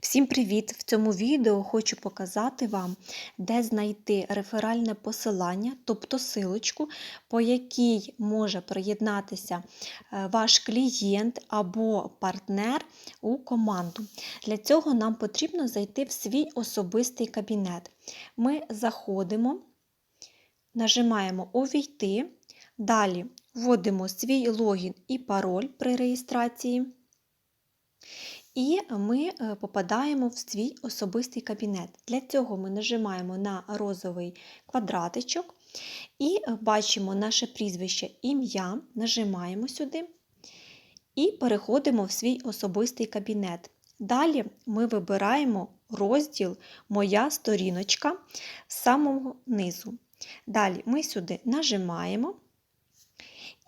Всім привіт! В цьому відео хочу показати вам, де знайти реферальне посилання, тобто силочку, по якій може приєднатися е, ваш клієнт або партнер у команду. Для цього нам потрібно зайти в свій особистий кабінет. Ми заходимо, нажимаємо Увійти, далі вводимо свій логін і пароль при реєстрації. І ми е, попадаємо в свій особистий кабінет. Для цього ми нажимаємо на розовий квадратичок і е, бачимо наше прізвище ім'я, нажимаємо сюди і переходимо в свій особистий кабінет. Далі ми вибираємо розділ Моя сторіночка з самого низу. Далі ми сюди нажимаємо.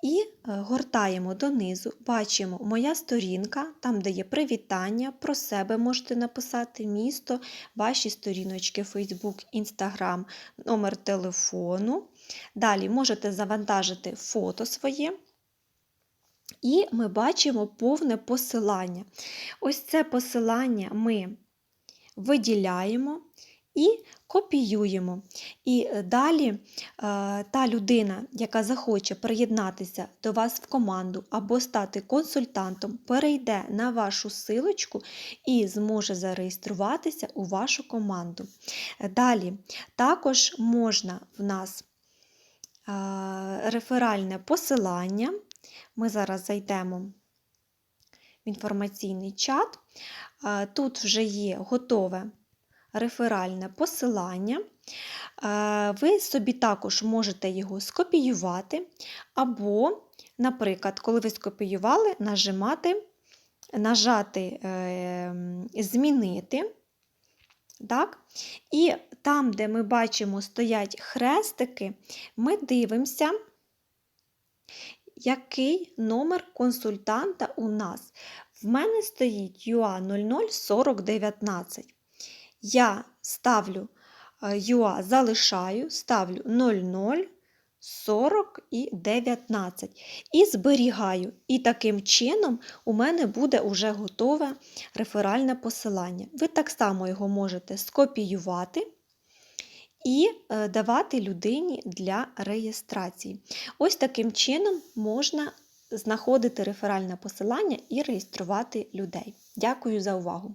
І е, гортаємо донизу, бачимо моя сторінка, там, де є привітання, про себе можете написати місто, ваші сторіночки Facebook, Instagram, номер телефону. Далі можете завантажити фото своє. І ми бачимо повне посилання. Ось це посилання ми виділяємо і копіюємо. І е, далі е, та людина, яка захоче приєднатися до вас в команду або стати консультантом, перейде на вашу силочку і зможе зареєструватися у вашу команду. Далі також можна в нас е, реферальне посилання. Ми зараз зайдемо в інформаційний чат. Тут вже є готове реферальне посилання. Е, ви собі також можете його скопіювати, або, наприклад, коли ви скопіювали, нажимати, нажати е, Змінити. Так? І там, де ми бачимо, стоять хрестики, ми дивимося, який номер консультанта у нас. В мене стоїть UA 004019. Я ставлю UA, залишаю, ставлю 00, 40 і 19 і зберігаю. І таким чином у мене буде вже готове реферальне посилання. Ви так само його можете скопіювати. І е, давати людині для реєстрації. Ось таким чином можна знаходити реферальне посилання і реєструвати людей. Дякую за увагу!